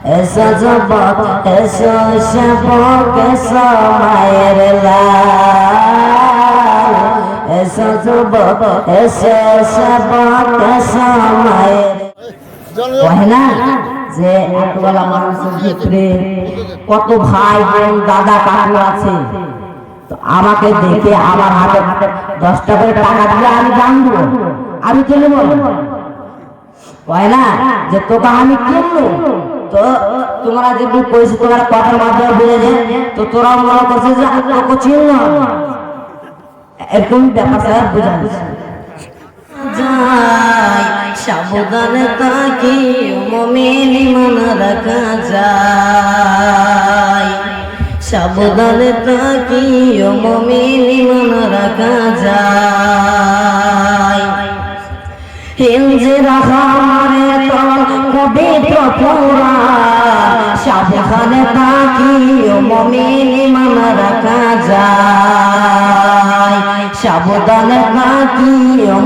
এসো যুবক, এসো সেবক এসো মায়ের লাল। এসো যুবক, এসো সেবক এসো মায়ের কহে না যে একবেলা মানুষের ভিতরে কত ভাই বোন, দাদা, কাকু আছে? তো আমাকে দেখে আমার হাতে দশটা করে টাকা দিলে আমি জানব আমি চলে বলব? কয় যে তোকে আমি কিনবো তো তোমরা যে কইছি তোমরা কথার মাধ্যমে তো তোরা মনে করছে যে তোকে চিনল এরকম ব্যাপার স্যার, বুঝা সাবধানে তাকে মমিন মন রাখা যায়। তাকে মন রাখা যায়। পবিত্র পুরা সাবধানে তাকি মমিন মন রাখা যায়। সাবধানে তাকি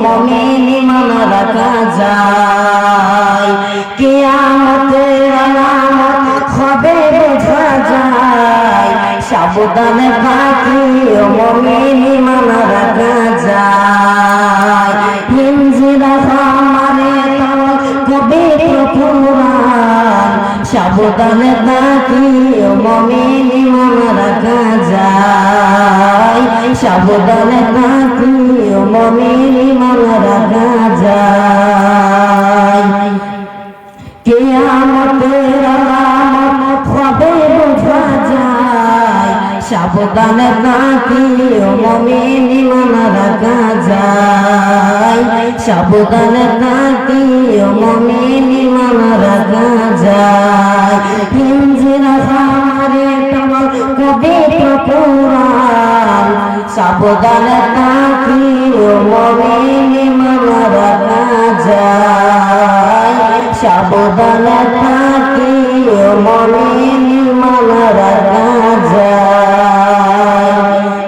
মমিন মন রাখা যায়। কিয়ামতের আলামত হবে বোঝা যায়। সাবধানে থাকি মমিন মন রাখা যায়। সাবধানে থাকি মমিন মন রাখা যায়। সাবধানে থাকি মমিন মন রাখা যায়। কিয়ামতের আলামত হবে বোঝা যায়? সাবধানে নাকি মমিন মন রাখা যায়। সাবধানে নাকি মমিন মন রাখা যায়। সাবধানে নাকি মমিন মন রাখা যায়। সাবধানে থাকি মমিন মন রাখা যায়।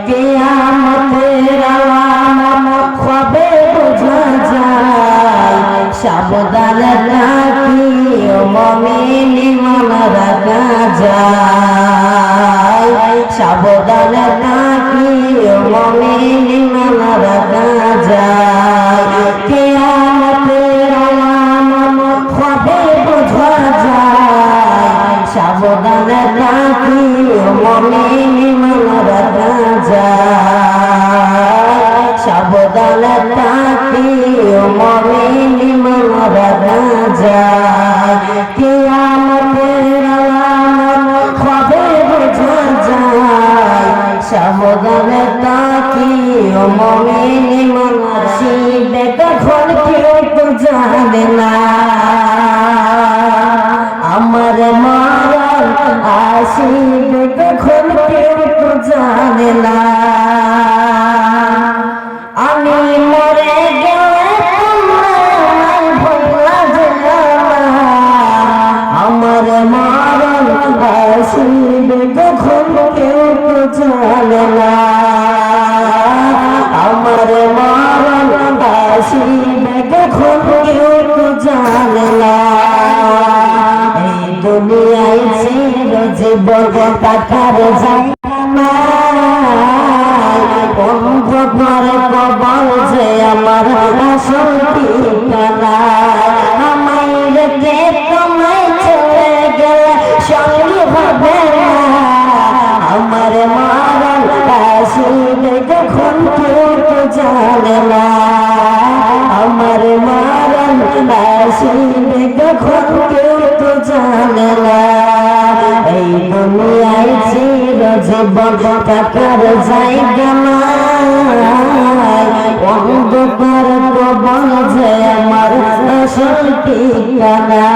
কিয়ামতের আলামত হবে বোঝা যায়। সাবধানে থাকি মমিন মন রাখা যায়। সাবধানে থাকি মন রাখা যায় কিয়ামতের আলামত হবে বোঝা যায় সাবধানে মমিন মন রাখা যায় সাবধানে মমিন মন রাখা যায় সাবধানে থাকি মমিনি মন শিবে কখন কেউ তো জানে জীবন টাকার জায়গা নাই কবল যে আমার আসল ঠিকানা। আমায় রেখে তোমায় চলে গেলে সঙ্গী হবে আমার মারণ আসিবে যখন কেউ জানে না। আমার মারণ আসিবে যখন কেউ তো জানে না। এই দুনিয়ায় চির জীবন টাকার জায়গা অন্ধকার প্রবল যে আমার আসল ঠিকানা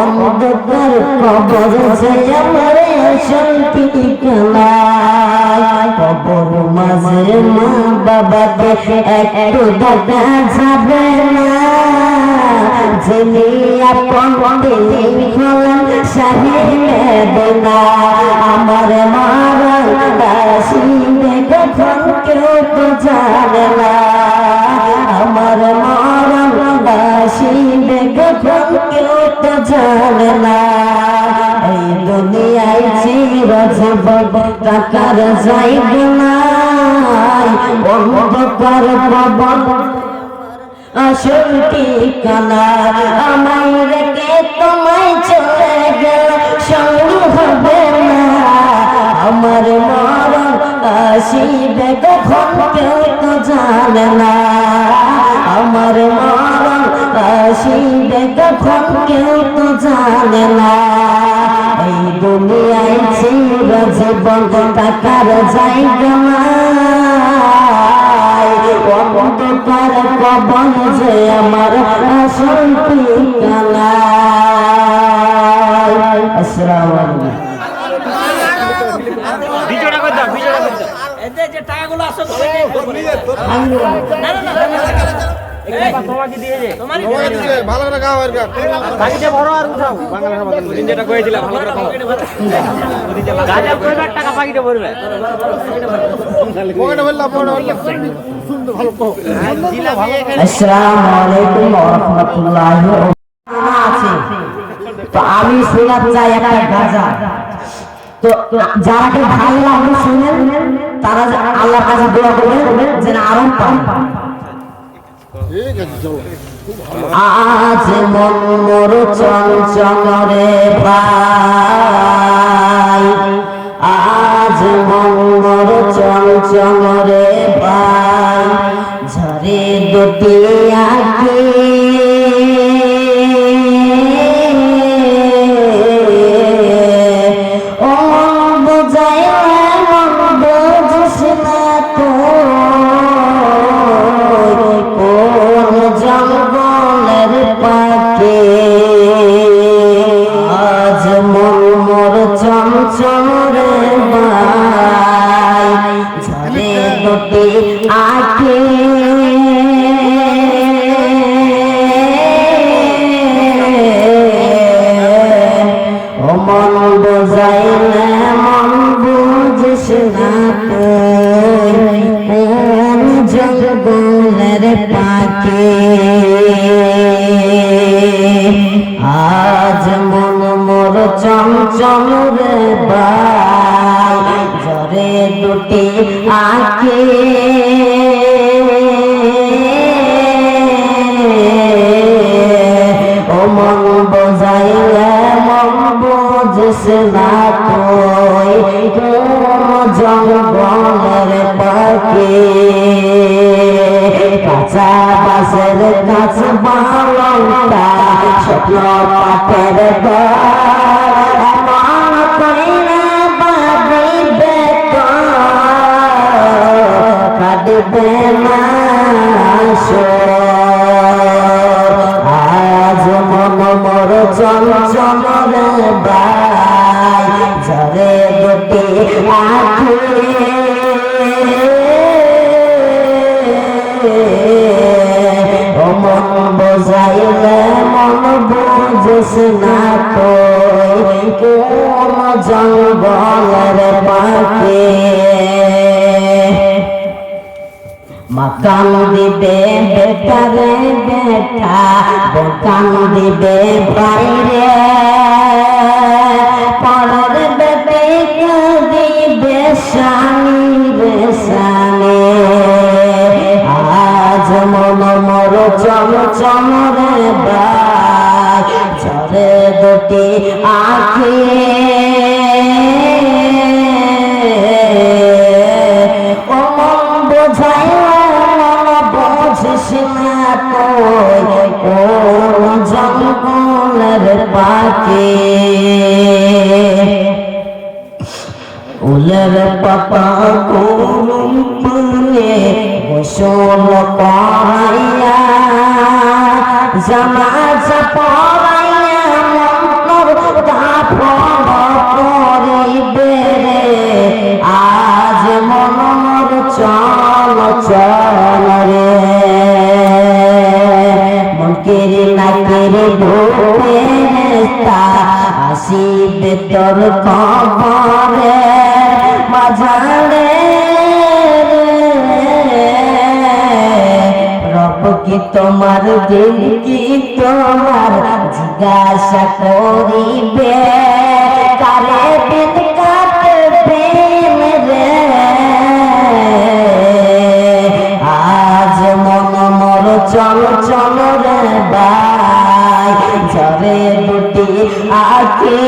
অন্ধকার প্রবল যে আমার আসল ঠিকানা। কবর মাঝে মা বাবাকে একটু দেখা যাবে না। যিনি আপন তিনি হলেন সাহেব না আমার মারা দাসিনে কখন কেউ তো জানে না। আমার মারা দাসিনে কখন কেউ তো জানে না। চিরজীবন টাকার যাইব না অন্ধকার প্রবল আসল ঠিকানা আমায় রেখে তোমায় চলে গেল সঙ্গ হবে না আমার মরণ আসিবে কখন কেউ তো জানে না আমার মরণ আসিবে কখন কেউ তো জানে না। এই দুনিয়ায় ছিল জীবন টাকার জায়গা অন্ধকার কবন যে আমার আসল ঠিকানা আসসালামু আলাইকুম যে টাকাগুলো আসো নিয়ে না না না এগুলো তোমাকে দিয়েছে ভালো করে গাও আর বাকিটা ভরো আর উঠাও। বাংলা সমাধান দিন যেটা কয়েছিলাম ভালো করে খাও গাজা করবে টাকা বাকিটা ভরবে। পকেটে বললা পকেটে বললা সুন্দর ভালো কো আসসালামু আলাইকুম ওয়া রাহমাতুল্লাহি আছে তো আমি শোনার চাই একটা গাজা। তো যারা কি ভালো লাগল শুনেন তারা যে আল্লাহর কাছে দোয়া করবেন যেন আরও পান আজ মন মোর চঞ্চল ভাই। আজ মন মোর চঞ্চল ভাই। ঝরে দুটি আঁখি চমচম রে বাই ঝরে দুটি আখি। ও মন বোঝাইলে মন বুঝিস না তুই। জঙ্গলের পাখি। কাঁচা বাসের কাছ বালটা স্বপ্ন পাটের এমন কইরা বাঁধিবে কাঁদবে না আজ মন মোর চঞ্চল রে বাই, ঝরে দুটি আখি। ও মন বোঝাইলে মন বুঝিস না তুই কোন জঙ্গলের পাখি মাকান দিবে বেটারে বেটা বোকান দিবে বাইরে পরের চম চম রে বাই ঝরে দুটি আখি পাখি উলের পাতা গরম পানে গোসল করাইয়া জামাজা পরাইয়া মন্তর দাফন করিবে আজ মনর চল চল রে। মনকের নাকের ঢোকে আসিবে তোর খবরে মাঝারে কি তোমার দিন কি তোমার জিজ্ঞাসা করিবে? কারে দিন কাটবে রে। আজ মন মর চল চল রে বাই ঝরে দুটি আঁকে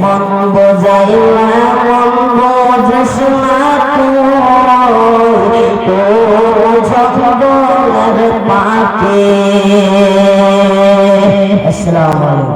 মন বোঝাইলা আসসালামু আলাইকুম।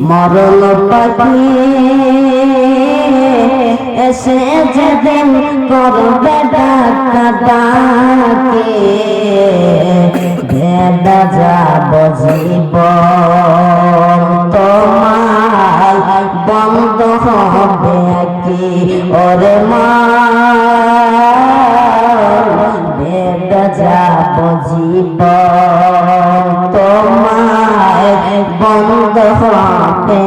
মরণ পাখি এসে যেদিন করবে ডাকাটাকে ভেবে যাব জীবন তোমার বন্ধ হবে কি? ওরে মা ভেবে যাব জীবন বন্ধ হবে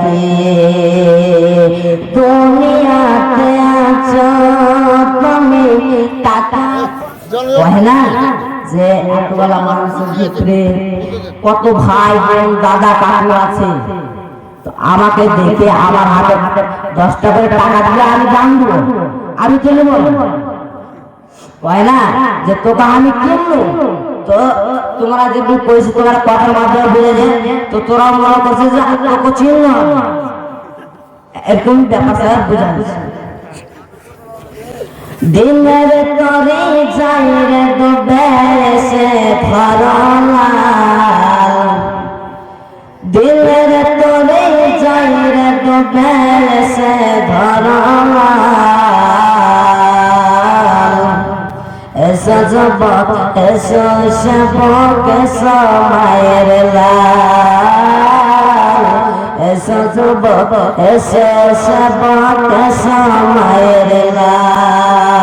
কি দুনিয়াতে আছো, তুমি টাকা না যে এতবেলা মানুষের ভিতরে কত ভাই বোন, দাদা কাকু আছে। আমাকে দেখে আমার হাতে দশটা করে টাকা দিলে আমি জানব। আমি চলে বলব? কয় না যে তোকে আমি কিনবো তো তোমরা যে কইছি তোমার কথার মাধ্যমে বুঝেছে তো তোরা মনে করছিস যে তোকে চিনল এরকম ব্যাপার স্যাপার বুঝা দিনের তরে যাই রে ডুবে সে ফরলাল দিলের তরে যাই রে ডুবে সে ধরলাল এসো যুবক এসো সেবক এসো মায়ের লাল। এসো যুবক এসো সেবক এসো মায়ের লাল।